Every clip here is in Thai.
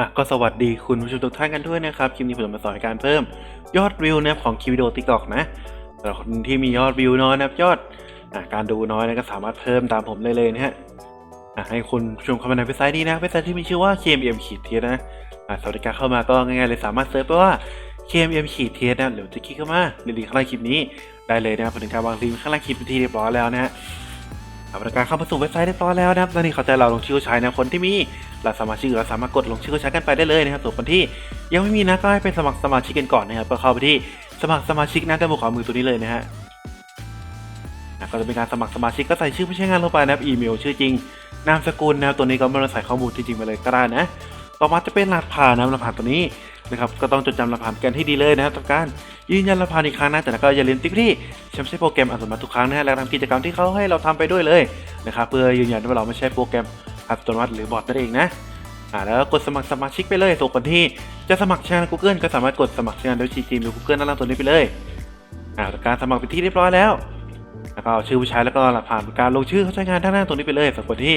อะก็สวัสดีคุณผู้ชมทุกท่านกันด้วยนะครับคลิปนี้ผมจะมาสอนการเพิ่มยอดวิวนะครับของคลิปวิดีโอติ๊กต็อกนะสำหรับคนที่มียอดวิวน้อยนะครับยอดอะการดูน้อยนะก็สามารถเพิ่มตามผมได้เลยนะฮะอะให้คุณผู้ชมเข้ามาในเว็บไซต์นี้นะเว็บไซต์ที่มีชื่อว่า KMM ขีดเทียนะอะสวัสดีการเข้ามาก็ง่ายๆเลยสามารถเซิร์ชไปว่า KMM ขีดเทียนะหรือจะคลิกเข้ามาในลิงก์ข้างล่างคลิปนี้ได้เลยนะครับผมถึงการวางลิงก์ข้างล่างคลิปเป็นที่เรียบร้อยแล้วนะฮะ ทำการเข้ามาสู่เว็บไซต์เรียบร้อยแล้วนะครับตอนนี้เขาใจะเราลงชื่อใช้นะคนที่มีเราสมาชื่อเราสามารถกดลงชื่อใช้กันไปได้เลยนะครับส่วนคนที่ยังไม่มีนะก็ให้ไปสมัครสมาชิกกันก่อนนะครับก็เข้าไปที่สมัครสมาชิกนะด้านบนขวามือตัวนี้เลยนะฮะก็จะเป็นการสมัครสมาชิกก็ใส่ชื่อผู้ใช้งานลงไปนะครับอีเมลชื่อจริงนามสกุลนะครับตัวนี้ก็ไม่ต้องใส่ข้อมูลที่จริงไปเลยก็ได้นะ ต่อมาจะเป็นรหัสผ่านนะครับรหัสผ่านตัวนี้ นะครับก็ต้องจดจำรหัสผ่านกันให้ดีเลยนะครับทำการยืนยันรหัสผ่านอีกครั้งนะแต่ก็อย่าลืมติ๊กที่ใช้ไม่ใช่โปรแกรมอัตโนมัติทุกครั้งนะฮะและทำกิจกรรมที่เขาให้เราทำไปด้วยเลยนะครับเพื่อยืนยันว่าเราไม่ใช่โปรแกรมอัตโนมัติหรือบอทนั่นเองนะอ่าแล้วก็กดสมัครสมาชิกไปเลยส่วนคนที่จะสมัครช่อง Google ก็สามารถกดสมัครช่องด้วยชีจีมหรือ Google ด้านล่างตัวนี้ไปเลยอ่าการสมัครเป็นที่เรียบร้อยแล้วแล้วก็เอาชื่อผู้ใช้แล้วก็รหัสผ่านการลงชื่อเขาใช้งานด้านหน้าตัวนี้ไปเลยส่วนคนที่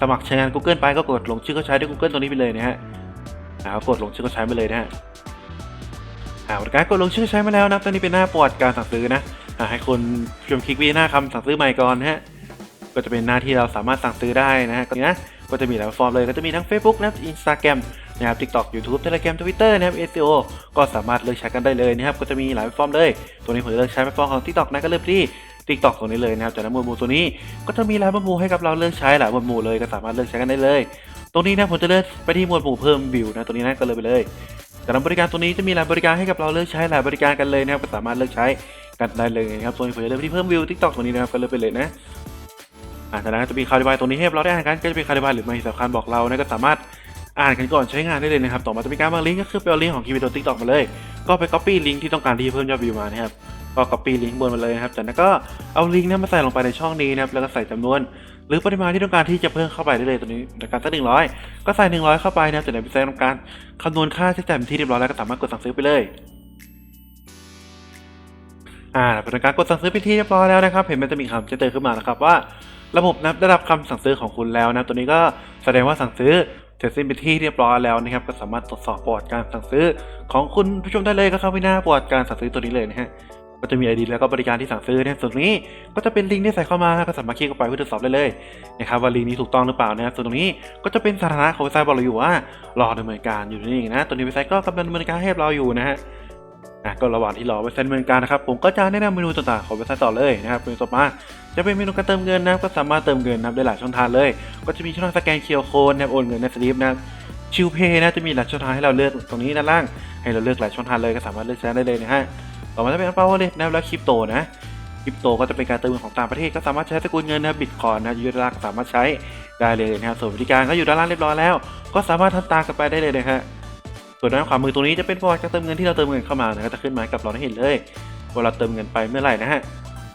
สมัครใช้งาน Google ไปก็กดลงชื่อเขาใช้ด้วย Google ตัวนี้ไปเลยนะฮะ อ่ากดลงชื่อก็ใช้ไปเลยนะฮะอ่าบริการกดลงชื่อใช้มาแล้วนะตอนนี้เป็นหน้าประวัติการสั่งซื้อนะอ่าให้คนพิมพ์คลิกวีหน้าคำสั่งซื้อใหม่ก่อนฮะก็จะเป็นหน้าที่เราสามารถสั่งซื้อได้นะฮะก็นะก็จะมีหลายฟอร์มเลยก็จะมีทั้ง Facebook นะครับ Instagram นะครับ TikTok YouTube Telegram Twitter นะครับ SEO ก็สามารถเลือกใช้กันได้เลยนะครับ ก็จะมีหลายฟอร์มเลย ตัวนี้ผมเลือกใช้เป็นฟอร์มของ TikTok นะก็เลือกที่ TikTok ตรงนี้เลยนะครับจากนั้นหมวดหมู่ตัวนี้ก็จะมีหลายหมวดหมู่ให้กับเราเลือกใช้หลายหมวดหมู่เลยก็สามารถเลือกใช้กันได้เลย ตรงนี้นะผมจะเลือกไปที่หมวดหมู่เพิ่มวิวนะตรงนี้นะก็เลยไปเลยจากนั้นบริการตรงนี้จะมีหลายบริการให้กับเราเลือกใช้หลายบริการกันเลยนะครับก็สามารถเลือกใช้กันได้เลยนะครับตัวนี้ผมจะเลือกไปที่เพิ่มวิว TikTok ตรงนี้นะครับก็เลยไปเลยนะอ่าจากนั้นจะมีคาลิบายตรงนี้ให้เราได้อ่านกันก็จะเป็นคาลิบายหรือไม่สำคัญบอกเรานะก็สามารถอ่านกันก่อนใช้งานได้เลยนะครับ ต่อมาจะมีการบางลิงก์ก็คือไปเอาลิงก์ของคีย์วิดีโอ TikTok มาเลย ก็ไป copy ลิงก์ที่ต้องการที่เพิ่มยอดวิวมานะครับก็ copy ลิงก์บนมาเลยนะครับจากนั้นก็เอาลิงก์นั้นมาใส่ลงไปในช่องนี้นะครับแล้วก็ใส่จำนวน หรือปริมาณที่ต้องการที่จะเพิ่มเข้าไปได้เลยตัวนี้ในการตั้งหนึ่งร้อยก็ใส่หนึ่งร้อยเข้าไปนะครับจากนั้นไปใส่ทำการคำนวณค่าใช้จ่ายเป็นที่เรียบร้อยแล้วก็สามารถกดสั่งซื้อไปเลยอ่าเป็นการกดสั่งซื้อเป็นที่เรียบร้อยแล้วนะครับ เห็นมันจะมีคำแจ้งเตือนขึ้นมานะครับว่า ระบบนับได้รับคำสั่งซื้อของคุณแล้วนะตัวนี้ก็แสดงว่าสั่งซื้อเสร็จสิ้นเป็นที่เรียบร้อยแล้วนะครับ ก็สามารถตรวจสอบประวัติการสั่งซื้อของคุณผู้ชมได้เลยก็เข้าไปหน้าประวัติการสั่งซื้อตัวนี้เลยนะฮะ ก็จะมี ID แล้วก็บริการที่สั่งซื้อนะส่วนนี้ก็จะเป็นลิงก์ที่ใส่เข้ามาก็สามารถคลิกเข้าไปเพื่อตรวจสอบได้เลยนะครับว่าลิงก์นี้ถูกต้องหรือเปล่านะครับส่วนตรงนี้ก็จะเป็นสถานะของเว็บไซต์บอกเราอยู่ว่ารอดำเนินการอยู่นี่เองนะตัวนี้เว็บไซต์ก็กำลังดำเนินการให้เราอยู่นะฮะอะก็ระหว่างที่รอเว็บไซต์ดำเนินการนะครับผมก็จะแนะนำเมนูต่างๆของเว็บไซต์ต่อเลยนะครับเมนูต่อมาจะเป็นเมนูการเติมเงินนะก็สามารถเติมเงินนะได้หลายช่องทางเลย ก็จะมีช่องทางสแกนเคียร์โค้ดนะโอนเงินในสลิปนะชิวเพย์นะจะมีหลายช่องทางให้เราเลือกตรงนี้ด้านล่าง ให้เราเลือกหลายช่องทางเลยก็สามารถเลือกใช้ได้เลยนะฮะ ต่อมาจะเป็นอัลฟาโอเลตนะครับแล้วคริปโตนะคริปโตก็จะเป็นการเติมเงินของต่างประเทศก็สามารถใช้สกุลเงินนะบิตคอยนะยูเอสดอลลาร์ก็สามารถใช้ได้เลยนะครับส่วนบริการก็อยู่ด้านล่างเรียบร้อยแล้ว ก็สามารถทำตามกันไปได้เลยนะฮะส่วนด้านขวามือตรงนี้จะเป็นประวัติการเติมเงินที่เราเติมเงินเข้ามานะก็จะขึ้นมากับเราได้เห็นเลยว่าเราเติมเงินไปเมื่อไหร่นะฮะ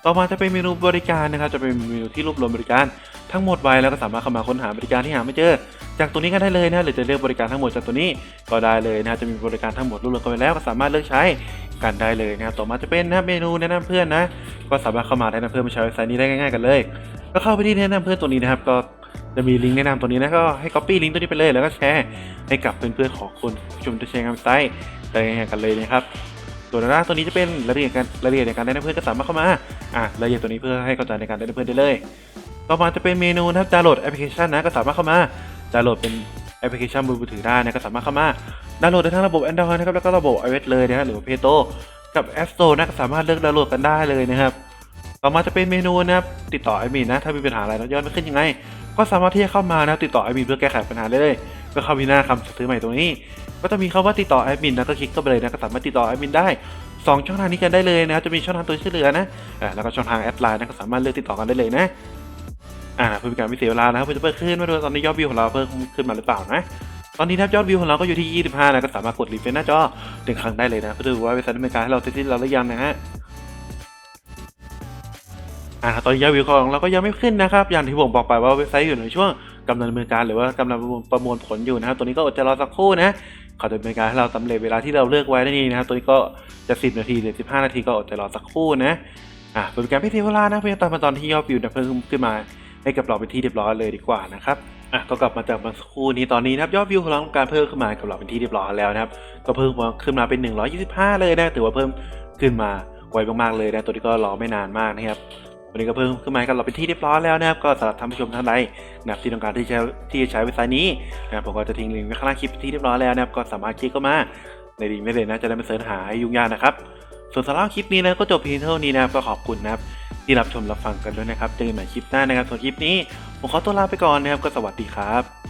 ต่อมาจะเป็นเมนูบริการนะครับจะเป็นเมนูที่รวบรวมบริการทั้งหมดไว้แล้วก็สามารถเข้ามาค้นหาบริการที่หาไม่เจอ จากตัวนี้ก็ได้เลยนะหรือจะเลือกบริการทั้งหมดจากตัวนี้ก็ได้เลยนะจะมีบริการทั้งหมดรวบรวมกันไปแล้วก็สามารถเลือกใช้ กันได้เลยนะครับต่อมาจะเป็นนะเมนูแนะนำเพื่อนนะ ก็สามารถเข้ามาแนะนำเพื่อนมาใช้เว็บไซต์นี้ได้ง่ายๆกันเลย ก็เข้าไปที่แนะนำเพื่อนตัวนี้นะครับ ก็จะมีลิงก์แนะนำตัวนี้นะก็ให้ copy ลิงก์ตัวนี้ไปเลยแล้วก็แชร์ให้กับเพื่อนๆของคุณชมที่ใช้งานไซต์ได้ง่ายๆกันเลยนะครับส่วนด้นล่าตัวนี้จะเป็นรายละเอียดการรายละเอียดในการแนะนำเพื่อนก็สามารถเข้ามาอะรายละเอียดตัวนี้เพื่อให้เข้าใจในการแนะนำเพื่อนได้เลย ต่อมาจะเป็นเมนูนะครับดาวน์โหลดแอปพลิเคชันนะก็สามารถเข้ามาดาวน์โหลดเป็นแอปพลิเคชันบนมือถือได้นะก็สามารถเข้ามา ดาวน์โหลดได้ทั้งระบบ Android นะครับแล้วก็ระบบ iOS เลยนะฮะหรือ Play Store กับ App Store นะก็สามารถเลือกดาวน์โหลดกันได้เลยนะครับต่อมาจะเป็นเมนูนะครับติดต่อไอมีนนะถ้ามีปัญหาอะไรแล้วยอดไม่ขึ้นยังไง ก็สามารถที่จะเข้ามานะติดต่อไอมีนเพื่อแก้ไขปัญหาได้เลยก็เข้าที่หน้าคำสั่งซื้อใหม่ตรงนี้ ก็จะมีคำว่าติดต่อแอดมินนะก็คลิกเข้าไปเลยนะก็สามารถติดต่อแอดมินได้สองช่องทางนี้กันได้เลยนะครับจะมีช่องทางตัวช่วยเหลือนะแล้วก็ช่องทางแอดไลน์นะก็สามารถเลือกติดต่อกันได้เลยนะอ่าเพื่อเป็นการไม่เสียเวลานะครับเพื่อจะเพิ่มขึ้นมาดูตอนนี้ยอดวิวของเราเพิ่มขึ้นมาหรือเปล่านะ ตอนนี้นะครับยอดวิวของเราก็อยู่ที่ 25 นะก็สามารถกดรีเฟรชหน้าจอหนึ่งครั้งได้เลยนะเพื่อดูว่าเว็บไซต์ดำเนิกาให้เราเสร็จสิ้นแล้วหรือยังนะฮะอ่าตอนนี้ยอดวิวของเราก็ยังไม่ขึ้นนะครับ อย่างที่ผมบอกไปว่าเว็บไซต์อยู่ในช่วงกำลังดำเนินการหรือว่ากำลังประมวลผลอยู่นะครับตัวนี้ก็อดใจรอสักครู่นะเขาจะดำเนินการให้เราสำเร็จเวลาที่เราเลือกไว้ได้นี่นะครับตัวนี้ก็จะ 10 นาทีหรือ 15 นาทีก็อดใจรอสักครู่นะอ่าเป็นการพิธีเวลานะเพื่อตามมาตอนที่ยอดวิวเนี่ยเพิ่มขึ้นมาให้กับเราเป็นที่เรียบร้อยเลยดีกว่านะครับ อะก็กลับมาจากเมื่อสักครู่นี้ตอนนี้นะครับยอดวิวของเราทำการเพิ่มขึ้นมากับเราเป็นที่เรียบร้อยแล้วนะครับ ก็เพิ่มขึ้นมาเป็น 125 เลยนะถือว่าเพิ่มขึ้นมาไวมากๆเลยนะตัวนี้ก็รอไม่นานมากนะครับวันนี้ก็เพิ่มขึ้นมาให้กับเราเป็นที่เรียบร้อยแล้วนะครับก็สำหรับท่านผู้ชมท่านใดนะครับที่ต้องการที่จะที่จะใช้เว็บไซต์นี้นะครับผมก็จะทิ้งลิงก์ไว้ข้างล่างคลิปที่เรียบร้อยแล้วนะครับก็สามารถคลิกเข้ามาในลิงก์ได้เลยนะจะได้ไม่เสิร์ชหายุ่งยากนะครับส่วนสำหรับคลิปนี้นะก็จบเพียงเท่านี้นะครับก็ขอบคุณนะครับ ที่รับชมรับฟังกันด้วยนะครับเจอกันใหม่คลิปหน้านะครับส่วนคลิปนี้ผมขอตัวลาไปก่อนนะครับก็สวัสดีครับ